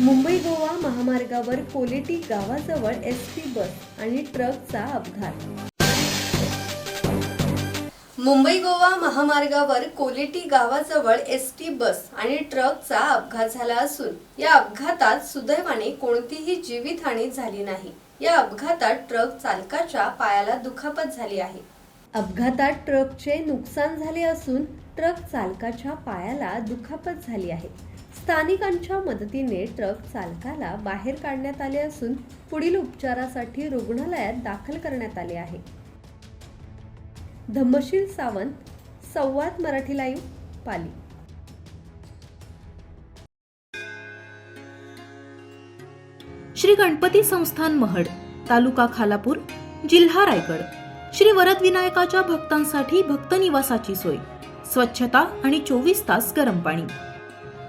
मुंबई गोवा महामार्गावर कोलेटी गावाजवळ S T bus आणि ट्रकचा अपघात. मुंबई गोवा महामार्गावर कोलेटी गावाजवळ एस टी बस आणि ट्रकचा अपघात झाला असून या अपघातात सुदैवाने कोणतीही जीवितहानी झाली नाही. या अपघातात ट्रक चालकाच्या पायाला दुखापत झाली आहे. अपघातात ट्रकचे नुकसान झाले असून ट्रक चालकाच्या पायाला दुखापत झाली आहे. स्थानिकांच्या मदतीने ट्रक चालकाला बाहेर काढण्यात आले असून पुढील उपचारासाठी रुग्णालयात दाखल करण्यात आले आहे. धम्मशील सावंत संवाद मराठी लाईव्ह पाली. श्री गणपती संस्थान महड तालुका खालापूर जिल्हा रायगड. श्री वरद विनायकाच्या भक्तांसाठी भक्त निवासाची सोय. स्वच्छता आणि चोवीस तास गरम पाणी.